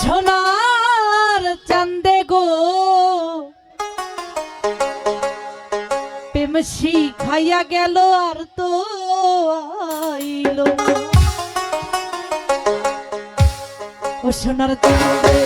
সোনার চান্দে গো। প্রেম শিখাইয়া গেল আর তো আইলো ও সোনার চান্দে